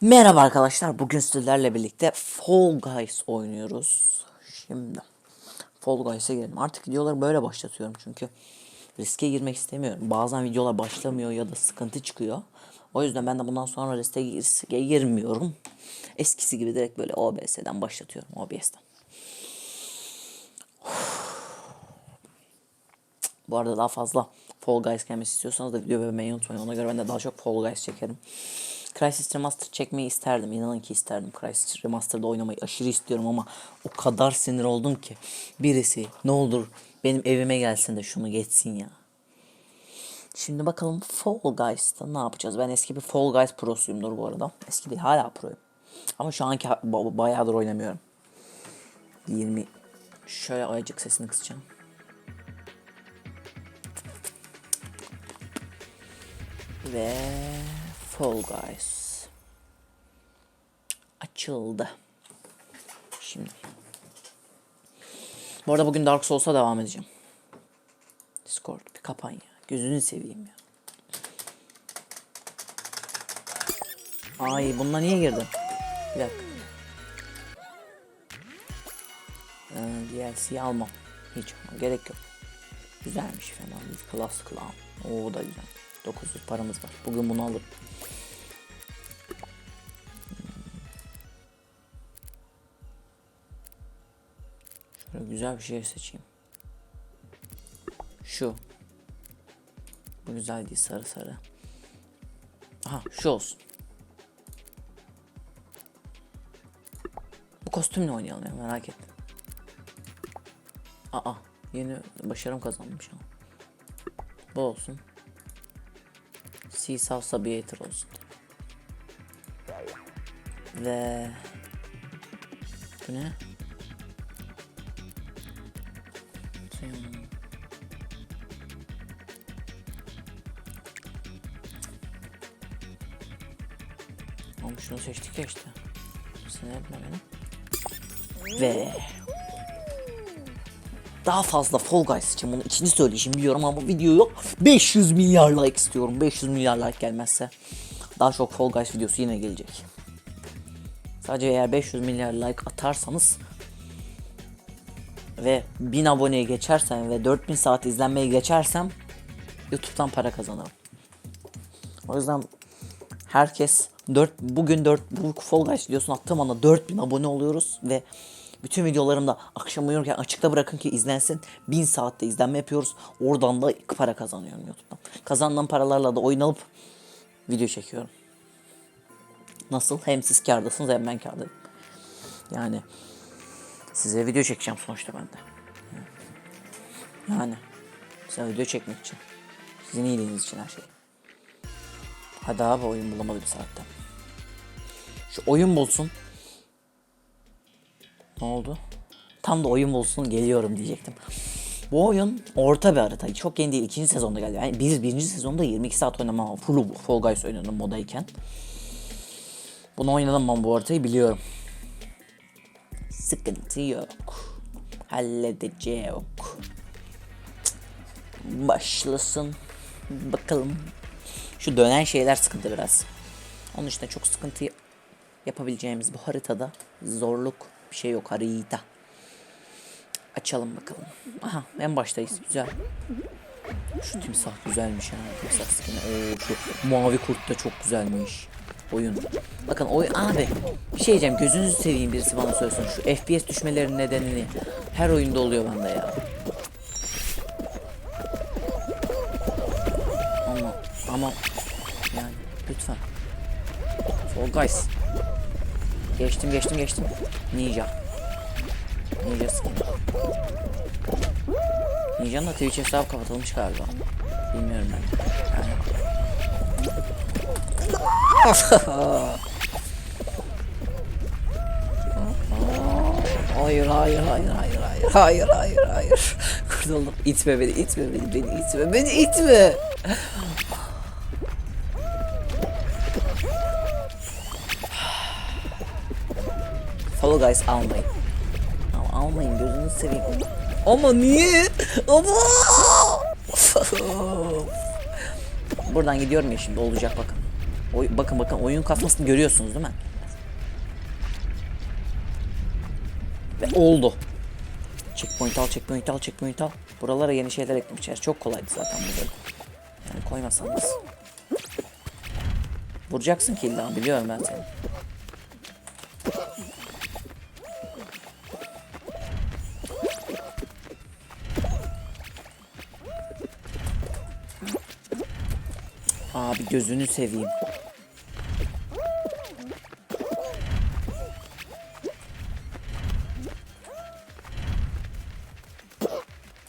Merhaba arkadaşlar. Bugün sizlerle birlikte Fall Guys oynuyoruz. Şimdi Fall Guys'a girelim. Artık videoları böyle başlatıyorum çünkü riske girmek istemiyorum. Bazen videolar başlamıyor ya da sıkıntı çıkıyor. O yüzden ben de bundan sonra riske, riske girmiyorum. Eskisi gibi direkt böyle OBS'den başlatıyorum. OBS'den. Bu arada daha fazla Fall Guys gelmesi istiyorsanız da video beğenmeyi unutmayın. Ona göre ben de daha çok Fall Guys çekerim. Crysis Remaster çekmeyi isterdim. İnanın ki isterdim. Crysis Remaster'da oynamayı aşırı istiyorum ama o kadar sinir oldum ki. Birisi ne olur benim evime gelsin de şunu geçsin ya. Şimdi bakalım Fall Guys'ta ne yapacağız? Ben eski bir Fall Guys prosuyumdur bu arada. Eski değil hala proyum. Ama şu anki bayağıdır oynamıyorum. 20 şöyle ayıcık sesini kısacağım. Ve Fall Guys açıldı. Şimdi. Bu arada bugün Dark Souls'a devam edeceğim. Discord bir kapan ya. Gözünü seveyim ya. Ay bununla niye girdin? Bir dakika. Ee, DLC'yi almam. Hiç gerek yok. Güzelmiş fena. Class Clown. Oo da güzel. 900 paramız var. Bugün bunu alırım. Güzel bir şey seçeyim. Şu. Bu güzel değil sarı sarı. Aha şu olsun. Bu kostümle oynayalım ya merak ettim. Aa yeni başarım kazandım şu. Bu olsun. Seesaw Sabiator olsun. Ve bu ne? Seçtik ya işte. Sinir etme beni. Ve daha fazla Fall Guys için bunu ikinci söyleyişim biliyorum ama video yok. 500 milyar like istiyorum. 500 milyar like gelmezse daha çok Fall Guys videosu yine gelecek. Sadece eğer 500 milyar like atarsanız ve 1000 aboneye geçersem ve 4000 saat izlenmeye geçersem YouTube'dan para kazanırım. O yüzden herkes 4 bugün 4 bu Fall Guys videosunu attığım anda 4000 abone oluyoruz ve bütün videolarımda akşam uyurken açıkta bırakın ki izlensin. 1000 saatte izlenme yapıyoruz. Oradan da para kazanıyorum YouTube'dan. Kazandığım paralarla da oyun alıp video çekiyorum. Nasıl? Hem siz kârdasınız hem ben kârdayım. Yani size video çekeceğim sonuçta ben de. Yani size video çekmek için. Sizin iyiliğiniz için her şey. Hadi abi oyun bulamadı bir saatte. Şu oyun bulsun. Ne oldu? Tam da oyun bulsun geliyorum diyecektim. Bu oyun orta bir harita. Çok yeni değil. ikinci sezonda geldi. Yani biz birinci sezonda 22 saat oynamam. Full Fall Guys oynadım modayken. Bunu oynadım ben bu haritayı biliyorum. Sıkıntı yok. Halledeceğim. Başlasın. Bakalım. Şu dönen şeyler sıkıntı biraz. Onun dışında çok sıkıntı yapabileceğimiz bu haritada zorluk bir şey yok harita. Açalım bakalım. Aha en baştayız güzel. Şu timsah güzelmiş ha. Timsah skin'i. Oo, şu mavi kurt da çok güzelmiş. Oyun. Bakın oyun abi bir şey diyeceğim gözünüzü seveyim birisi bana söylesin. Şu FPS düşmelerinin nedenini her oyunda oluyor bende ya. Ama yani lütfen. Fall Guys. Geçtim geçtim geçtim. Ninja. Ninja skin. Ninja'nın da Twitch hesabı kapatılmış galiba. Bilmiyorum ben. Yani. Hayır hayır hayır hayır hayır hayır hayır hayır. Kurtuldum. İtme beni itme beni beni itme beni itme. Follow guys almayın. Ama almayın gözünü seveyim. Ama niye? Ama. Buradan gidiyorum ya şimdi olacak bakın. Oy, bakın bakın oyun kasmasını görüyorsunuz değil mi? Ve oldu. Checkpoint al, checkpoint al, checkpoint al. Buralara yeni şeyler eklemişler. Çok kolaydı zaten bu bölüm. Yani koymasanız. Vuracaksın ki illa biliyorum ben seni. Abi gözünü seveyim.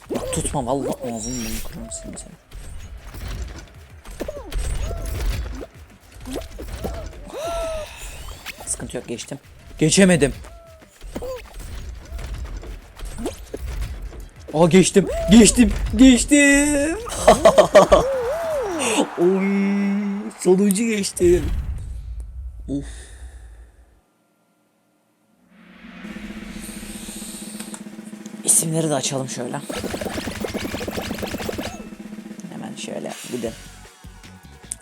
Bak tutma vallahi ağzını bunu kırarım seni seni. Sıkıntı yok geçtim. Geçemedim. Aa geçtim. Geçtim. Geçtim. Oy, sonuncu geçtim. Of. İsimleri de açalım şöyle. Hemen şöyle gidin.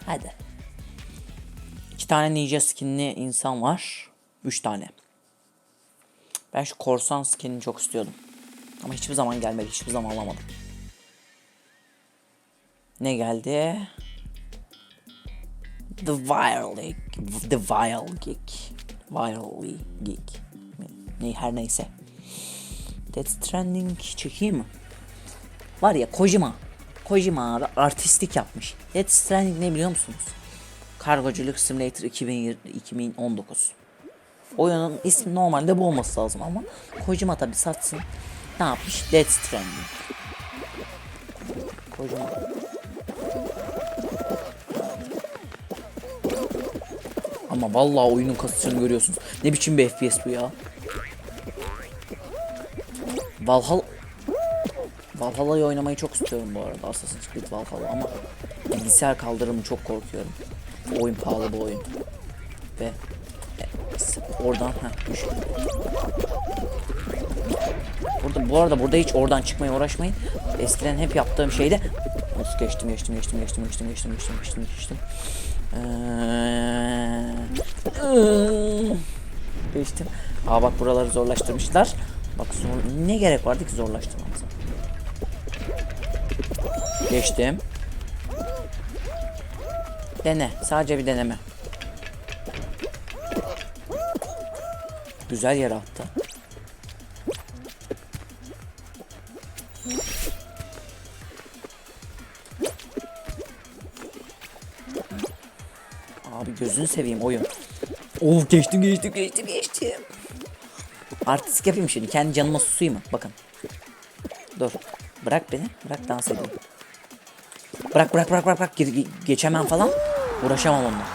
Hadi. İki tane ninja skinli insan var. Üç tane. Ben şu korsan skinini çok istiyordum. Ama hiçbir zaman gelmedi. Hiçbir zaman alamadım. Ne geldi? The Viral. The Viral Geek. Viral Geek. Ne, her neyse. Death Stranding çekeyim mi? Var ya Kojima. Kojima abi artistik yapmış. Death Stranding ne biliyor musunuz? Kargoculuk Simulator 2020, 2019. Oyunun ismi normalde bu olması lazım ama Kojima tabi satsın. Ne yapmış? Death Stranding. Kojima. Ama vallahi oyunun kasasını görüyorsunuz. Ne biçim bir FPS bu ya? Valhalla Valhalla'yı oynamayı çok istiyorum bu arada Assassin's Creed Valhalla ama bilgisayar kaldırımı çok korkuyorum. Bu oyun pahalı bu oyun. Ve e, oradan ha. Burada bu arada burada hiç oradan çıkmaya uğraşmayın. Eskiden hep yaptığım şeyde Of geçtim geçtim geçtim geçtim geçtim geçtim geçtim geçtim geçtim. Ee, geçtim. Aa bak buraları zorlaştırmışlar. Bak zor ne gerek vardı ki zorlaştırmamıza. Geçtim. Dene. Sadece bir deneme. Güzel yere attı. Abi gözünü seveyim oyun. Of geçtim geçtim geçtim geçtim. Artistik yapayım şimdi. Kendi canıma susayım mı? Bakın. Dur. Bırak beni. Bırak dans edeyim. Bırak bırak bırak bırak bırak. Ge- ge- geçemem falan. Uğraşamam onunla.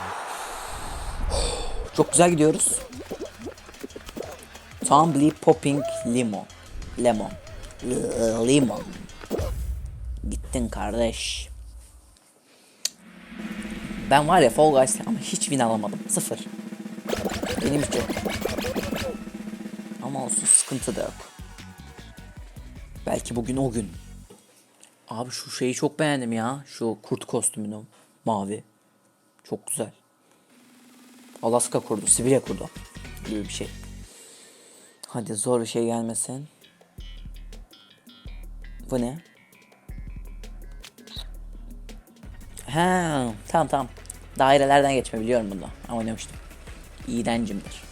Çok güzel gidiyoruz. Tumbly Popping Lemon. Lemon. L- Lemon. Gittin kardeş. Ben var ya Fall Guys ama hiç win alamadım. Sıfır. Benim hiç. Ama olsun sıkıntı da yok. Belki bugün o gün. Abi şu şeyi çok beğendim ya. Şu kurt kostümünü. Mavi. Çok güzel. Alaska kurdu. Sibirya kurdu. Gibi bir şey. Hadi zor bir şey gelmesin. Bu ne? Ha, tamam tamam. Dairelerden geçme biliyorum bunu. Ama oynamıştım. İğrencimdir.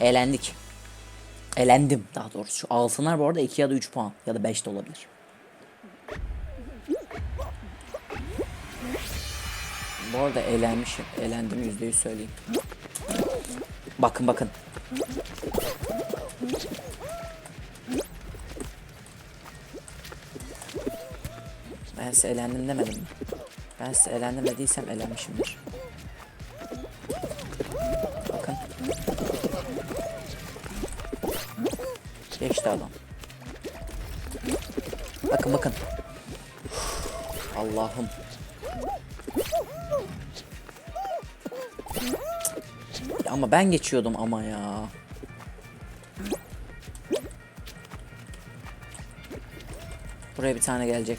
Eğlendik. Elendim daha doğrusu. Şu altınlar bu arada 2 ya da 3 puan ya da 5 de olabilir. Bu arada eğlenmişim. Eğlendim yüzde yüz söyleyeyim. Bakın bakın. Ben size eğlendim demedim mi? Ben size eğlendim dediysem eğlenmişimdir. kaçtı adam. Bakın bakın. Allah'ım. Ama ben geçiyordum ama ya. Buraya bir tane gelecek.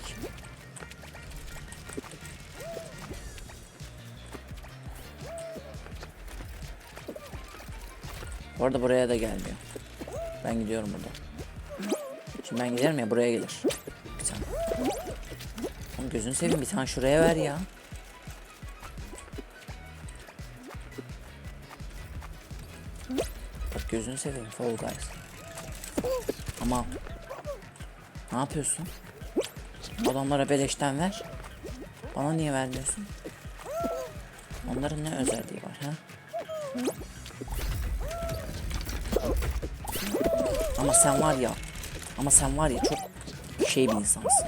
Bu arada buraya da gelmiyor. Ben gidiyorum buradan. Şimdi ben giderim ya buraya gelir. Bir tane. Oğlum gözünü seveyim bir tane şuraya ver ya. Bak gözünü seveyim Fall Guys. Ama ne yapıyorsun? Adamlara beleşten ver. Bana niye vermiyorsun? Onların ne özelliği var ha? Ama sen var ya, ama sen var ya çok şey bir insansın.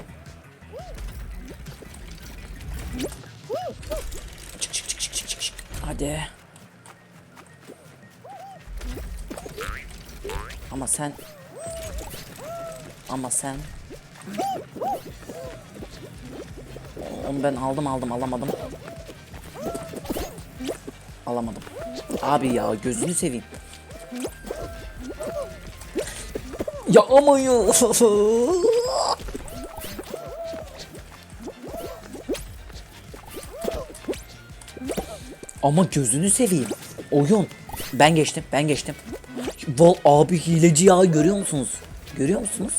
Çık çık çık çık çık çık. Hadi. Ama sen ama sen onu ben aldım aldım alamadım. Alamadım. Abi ya gözünü seveyim. Ya ama gözünü seveyim. Oyun. Ben geçtim, ben geçtim. Val abi hileci ya görüyor musunuz? Görüyor musunuz?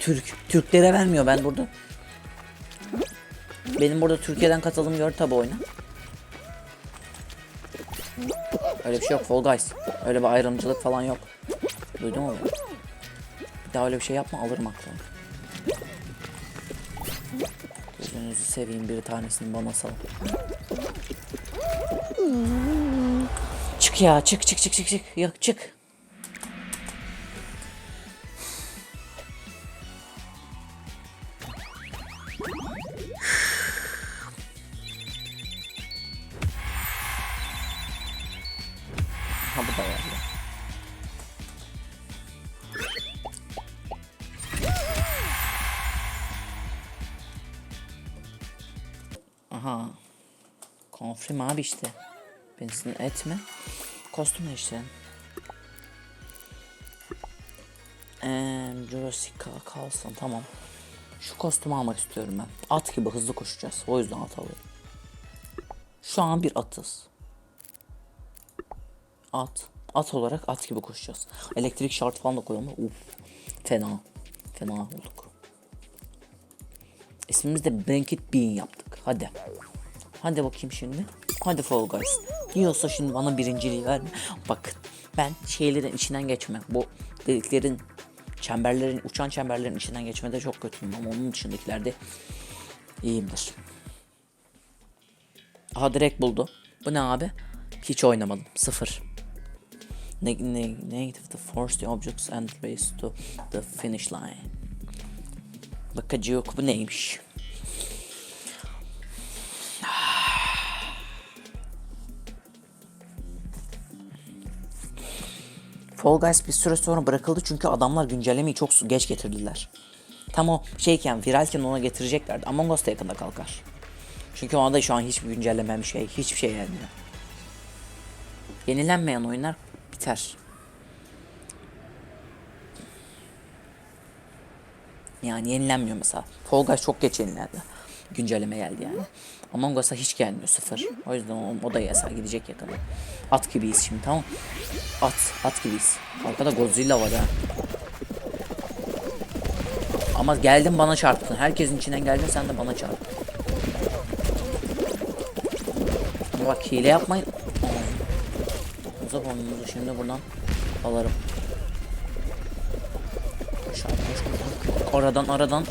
Türk. Türklere vermiyor ben burada. Benim burada Türkiye'den katılım gör tabi oyuna. Öyle bir şey yok Fall Guys. Öyle bir ayrımcılık falan yok. Duydun mu? Daha öyle bir şey yapma alırım aklını. Gözünüzü seveyim bir tanesini bana salın. Çık ya çık çık çık çık çık. Yok çık. Abi işte. Benzin etme. Kostüm işte. Eee Jurassic kalsın tamam. Şu kostümü almak istiyorum ben. At gibi hızlı koşacağız. O yüzden at alıyorum. Şu an bir atız. At. At olarak at gibi koşacağız. Elektrik şart falan da koyalım. Uf. Fena. Fena olduk. İsmimizi de Blanket Bean yaptık. Hadi. Hadi bakayım şimdi. Hadi Fall Guys. Diyorsa şimdi bana birinciliği verme. Bakın ben şeylerin içinden geçmem. Bu deliklerin çemberlerin uçan çemberlerin içinden geçmede çok kötüyüm ama onun dışındakilerde iyiyimdir. Aha direkt buldu. Bu ne abi? Hiç oynamadım. Sıfır. Neg neg negative to force the objects and race to the finish line. Bakacık bu neymiş? Fall Guys bir süre sonra bırakıldı çünkü adamlar güncellemeyi çok geç getirdiler. Tam o şeyken viralken ona getireceklerdi. Among Us da yakında kalkar. Çünkü ona da şu an hiçbir güncelleme bir şey, hiçbir şey gelmiyor. Yenilenmeyen oyunlar biter. Yani yenilenmiyor mesela. Fall Guys çok geç yenilendi. Güncelleme geldi yani. Among Us'a hiç gelmiyor sıfır. O yüzden o, o da yasa gidecek yakında. At gibiyiz şimdi tamam. At, at gibiyiz. Arkada Godzilla var ha. Ama geldin bana çarptın. Herkesin içinden geldin sen de bana çarptın. Bak hile yapmayın. Uzak onumuzu şimdi buradan koş. Aradan aradan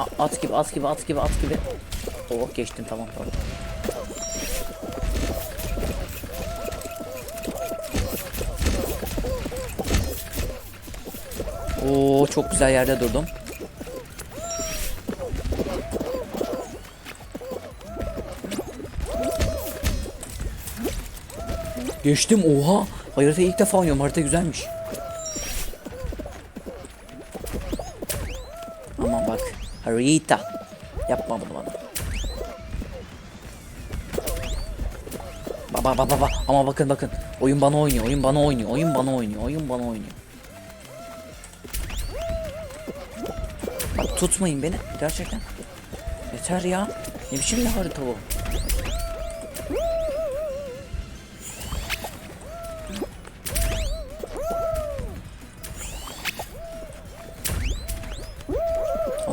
A- at gibi at gibi at gibi at gibi. Oh geçtim tamam tamam. Oo çok güzel yerde durdum. Geçtim oha. Haritayı ilk defa oynuyorum. Harita güzelmiş. Harita. Yapma bunu bana. Baba baba baba. Ama bakın bakın. Oyun bana oynuyor. Oyun bana oynuyor. Oyun bana oynuyor. Oyun bana oynuyor. Bak tutmayın beni. Gerçekten. Yeter ya. Ne biçim bir harita bu?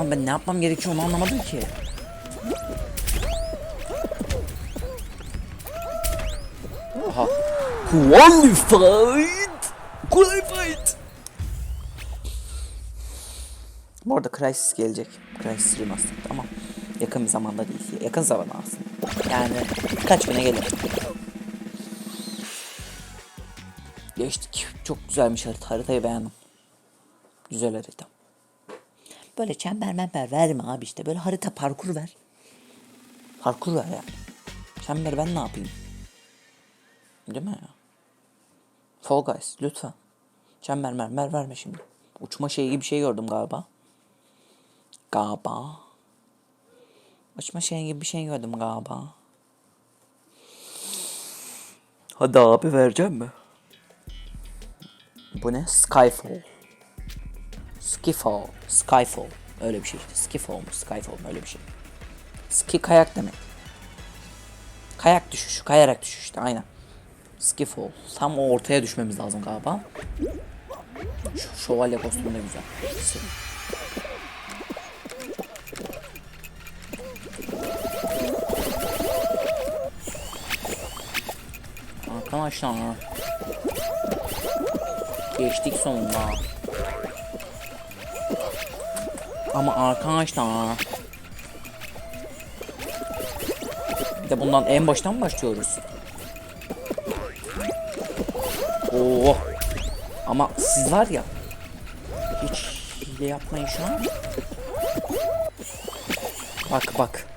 An ben ne yapmam gerekiyor onu anlamadım ki. Aha. Qualified. Qualified. Bu arada Crysis gelecek. Crysis Remastered ama yakın bir zamanda değil. Yakın zamanda aslında. Yani birkaç güne gelir. Geçtik. Çok güzelmiş harita. Haritayı beğendim. Güzel harita. Böyle çember member verme abi işte. Böyle harita parkur ver. Parkur ver yani. Çember ben ne yapayım? Değil mi ya? Fall Guys lütfen. Çember mermer verme şimdi. Uçma şeyi gibi bir şey gördüm galiba. Galiba. Uçma şeyi gibi bir şey gördüm galiba. Hadi abi vereceğim mi? Bu ne? Skyfall. Skifall. Skyfall. Öyle bir şey işte. Skifall mu? Skyfall mu? Öyle bir şey. Ski kayak demek. Kayak düşüşü. Kayarak düşüş işte. Aynen. Skifall. Tam o ortaya düşmemiz lazım galiba. Şu şövalye kostümü de güzel. Arkadaşlar Geçtik sonunda. Ama arkadaşlar Bir de bundan en baştan başlıyoruz? Oo. Ama siz var ya hiç hile yapmayın şu an. Bak bak.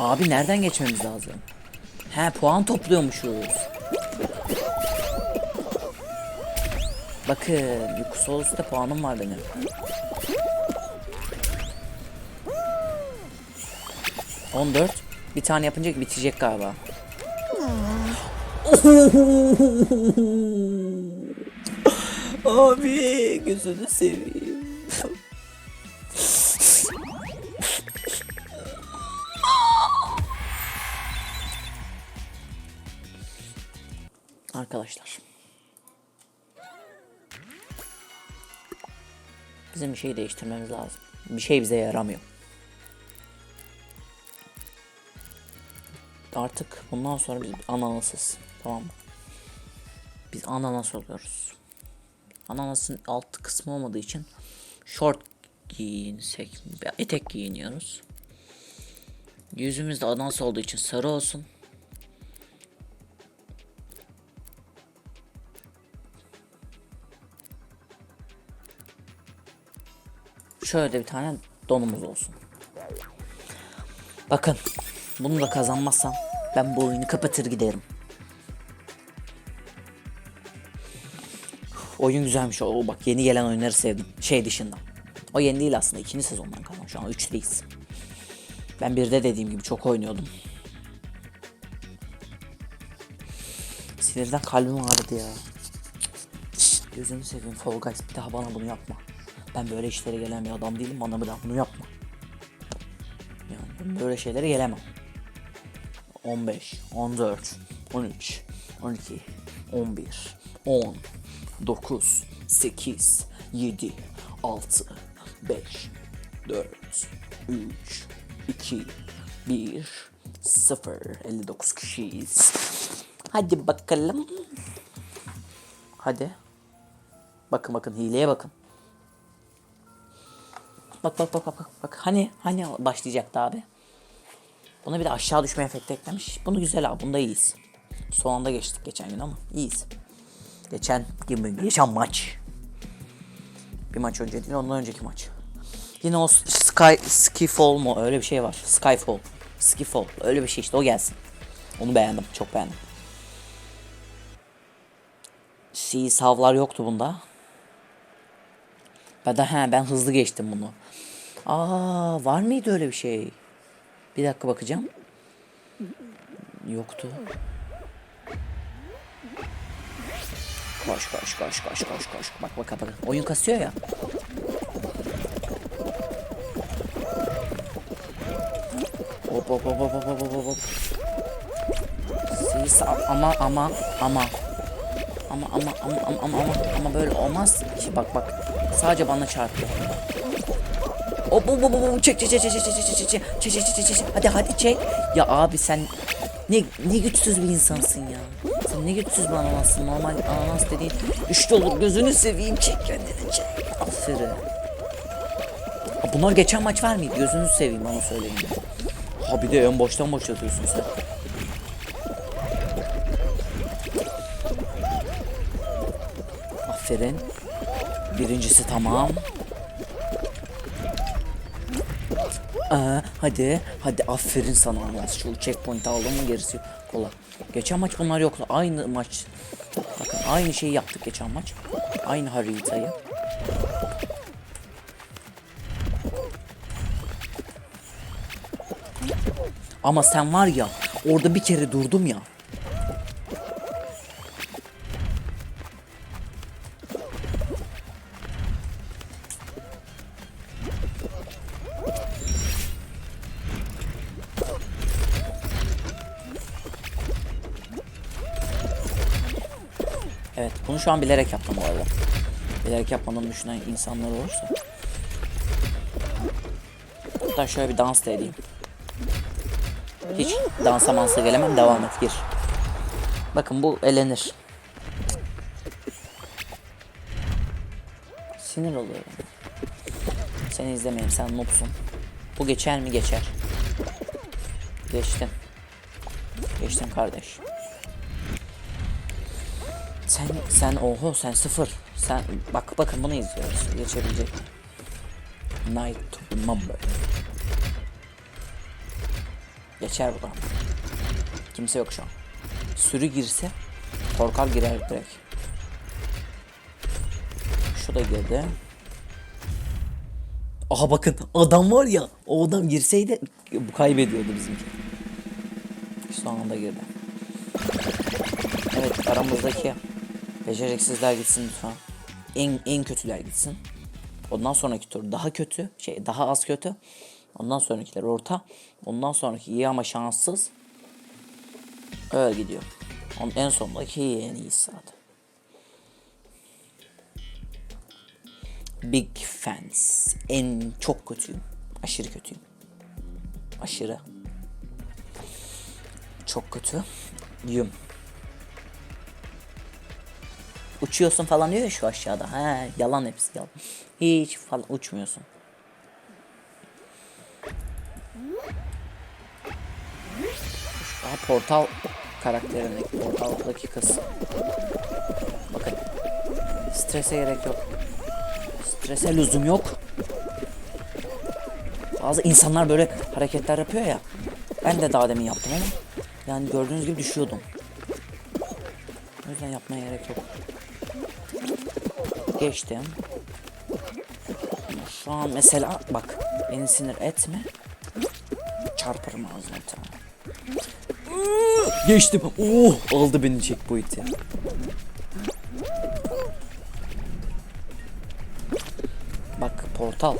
Abi nereden geçmemiz lazım? He puan topluyormuşuz. Bakın Yukusolus'ta puanım var benim. On dört. Bir tane yapınca bitecek galiba. Abi gözünü seveyim. Arkadaşlar. Bizim bir şey değiştirmemiz lazım. Bir şey bize yaramıyor. Artık bundan sonra biz ananasız. Tamam mı? Biz ananas oluyoruz. Ananasın alt kısmı olmadığı için short giyinsek, etek giyiniyoruz. Yüzümüzde ananas olduğu için sarı olsun. Şöyle bir tane donumuz olsun. Bakın bunu da kazanmazsam ben bu oyunu kapatır giderim. Oyun güzelmiş. O bak yeni gelen oyunları sevdim. Şey dışında. O yeni değil aslında. ikinci sezondan kalan. Şu an üçteyiz. Ben birde dediğim gibi çok oynuyordum. Sinirden kalbim ağrıdı ya. Gözünü seveyim Fall Guys bir daha bana bunu yapma. Ben böyle işlere gelen bir adam değilim. Bana bir daha bunu yapma. Yani ben böyle şeylere gelemem. 15, 14, 13, 12, 11, 10, 9, 8, 7, 6, 5, 4, 3, 2, 1, 0, 59 kişiyiz. Hadi bakalım. Hadi. Bakın bakın hileye bakın. Bak bak bak bak bak. Hani hani başlayacaktı abi. Buna bir de aşağı düşme efekti eklemiş. Bunu güzel abi. Bunda iyiyiz. Son anda geçtik geçen gün ama iyiyiz. Geçen gün geçen maç. Bir maç önce değil ondan önceki maç. Yine o Sky Skyfall mu öyle bir şey var. Skyfall. Skyfall öyle bir şey işte o gelsin. Onu beğendim. Çok beğendim. Sea savlar yoktu bunda. Ben de he ben hızlı geçtim bunu. Aa var mıydı öyle bir şey? Bir dakika bakacağım. Yoktu. Koş koş koş koş koş koş. Bak bak bak. Oyun kasıyor ya. Hop hop hop hop hop hop hop. Siz ama ama ama. Ama ama ama ama ama ama böyle olmaz ki bak bak. Sadece bana çarptı. Hop hop hop hop çek çek çek çek çek çek çek çek çek çek çek çek çek hadi hadi çek. Ya abi sen ne ne güçsüz bir insansın ya. Sen ne güçsüz bir ananasın. Normal ananas dediğin üçte olur gözünü seveyim çek kendini çek. Aferin. Bunlar geçen maç var mıydı? Gözünü seveyim bana söyleyin. Ha bir de en baştan başlatıyorsun sen. Aferin. Birincisi tamam. Aa, hadi hadi aferin sana Anas. Şu checkpoint aldın mı gerisi kolay. Geçen maç bunlar yoktu. Aynı maç. Bakın aynı şeyi yaptık geçen maç. Aynı haritayı. Ama sen var ya orada bir kere durdum ya. Şu an bilerek yaptım bu arada. Bilerek yapmadığımı düşünen insanlar olursa. Hatta şöyle bir dans da edeyim. Hiç dansa mansa gelemem devam et gir. Bakın bu elenir. Sinir oluyorum. Seni izlemeyeyim sen noobsun. Bu geçer mi geçer. Geçtin. Geçtin kardeş. Sen sen oho sen sıfır. Sen bak bakın bunu izliyoruz. Geçebilecek? Night to. Geçer buradan. Kimse yok şu an. Sürü girse korkar girer direkt. Şu da girdi. Aha bakın adam var ya o adam girseydi bu kaybediyordu bizimki. Şu anda girdi. Evet aramızdaki beceriksizler gitsin lütfen. En en kötüler gitsin. Ondan sonraki tur daha kötü, şey daha az kötü. Ondan sonrakiler orta. Ondan sonraki iyi ama şanssız. Öyle gidiyor. Onun en sondaki iyi en iyisi zaten. Big fans. En çok kötüyüm. Aşırı kötüyüm. Aşırı. Çok kötü. Yum. Uçuyorsun falan diyor ya şu aşağıda. He, yalan hepsi yalan. Hiç falan uçmuyorsun. Daha portal karakterindeki portaldaki kız. Bakın. Strese gerek yok. Strese lüzum yok. Bazı insanlar böyle hareketler yapıyor ya. Ben de daha demin yaptım ama yani gördüğünüz gibi düşüyordum. O yüzden yapmaya gerek yok. Geçtim. Şu an mesela bak beni sinir etme. Çarparım ağzına tane. Geçtim. Oh aldı beni checkpoint'i. Bak portal.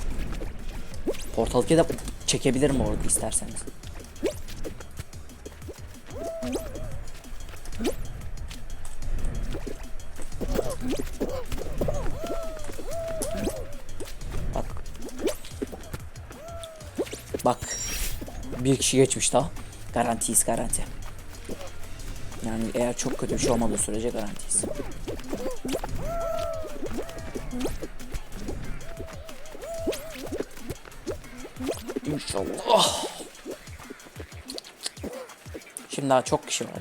Portal da çekebilirim orada isterseniz. Bir kişi geçmiş daha. Garantiyiz garanti. Yani eğer çok kötü bir şey olmadığı sürece garantiyiz. İnşallah. Şimdi daha çok kişi var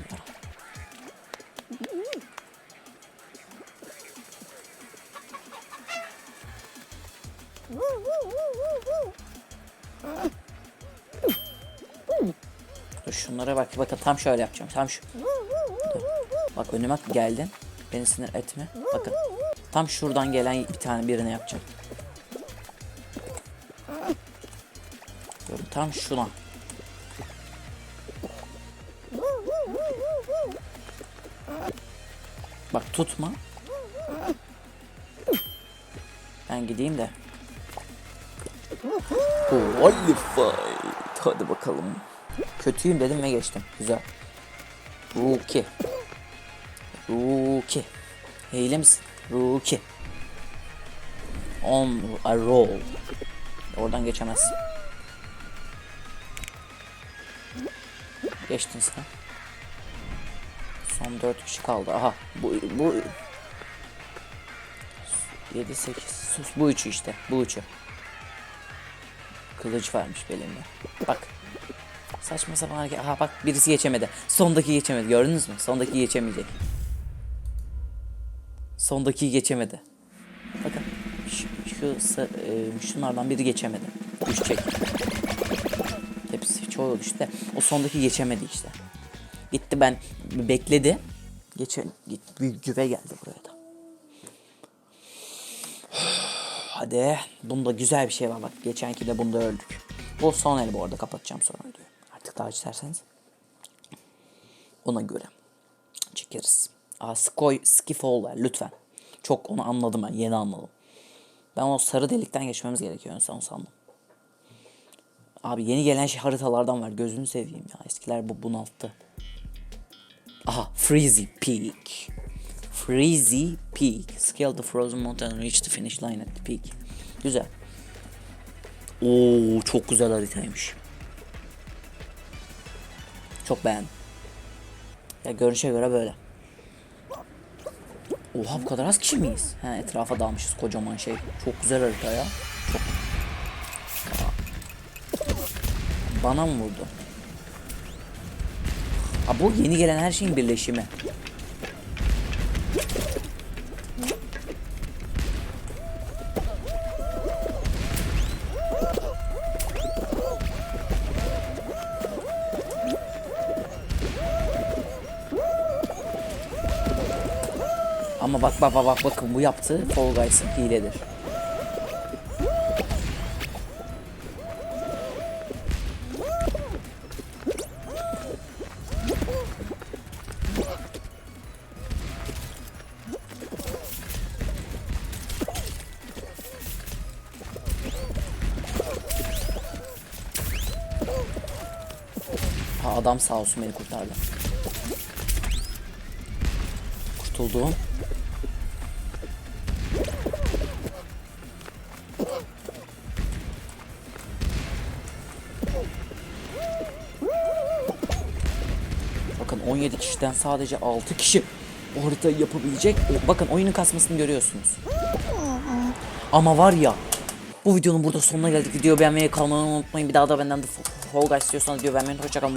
Dur şunlara bak bakın tam şöyle yapacağım. Tam şu. Dur. Bak önüme geldin. Beni sinir etme. Bakın. Tam şuradan gelen bir tane birine yapacağım. Dur tam şuna. Bak tutma. Ben gideyim de. Fight. Hadi bakalım. Kötüyüm dedim ve geçtim. Güzel. Rookie. Rookie. Hile misin? Rookie. On a roll. Oradan geçemezsin. Geçtin sen. Son 4 kişi kaldı. Aha bu bu 7 8 sus bu üçü işte. Bu üçü. Kılıç varmış belimde. Bak. Saçma sapan hareket. Aha bak birisi geçemedi. Sondaki geçemedi. Gördünüz mü? Sondaki geçemeyecek. Sondaki geçemedi. Bakın. Şu, şu e, şunlardan biri geçemedi. Düşecek. Hepsi çoğu düştü. O sondaki geçemedi işte. Gitti ben bekledi. Geçe git güve geldi buraya da. Hadi. Bunda güzel bir şey var bak. Geçenki de bunda öldük. Bu son el bu arada kapatacağım sonra daha isterseniz. Ona göre. Çekeriz. Aa Skoy Skifol ver lütfen. Çok onu anladım ben. Yeni anladım. Ben o sarı delikten geçmemiz gerekiyor. En son sandım. Abi yeni gelen şey haritalardan var. Gözünü seveyim ya. Eskiler bu bunalttı. Aha Freezy Peak. Freezy Peak. Scale the frozen mountain and reach the finish line at the peak. Güzel. Oo çok güzel haritaymış. Çok beğendim. Ya görünüşe göre böyle. Oha bu kadar az kişi miyiz? He etrafa dağılmışız kocaman şey. Çok güzel harita ya. Çok. Bana mı vurdu? Ha bu yeni gelen her şeyin birleşimi. Bak bak bak bak bakın bu yaptığı Fall Guys'ın hiledir. Ha adam sağ olsun beni kurtardı. Kurtuldum. 17 kişiden sadece 6 kişi o haritayı yapabilecek. O- Bakın oyunun kasmasını görüyorsunuz. Ama var ya bu videonun burada sonuna geldik. Videoyu beğenmeyi, kanalıma unutmayın. Bir daha da benden de Fall Guys istiyorsanız video beğenmeyi. Hoşçakalın.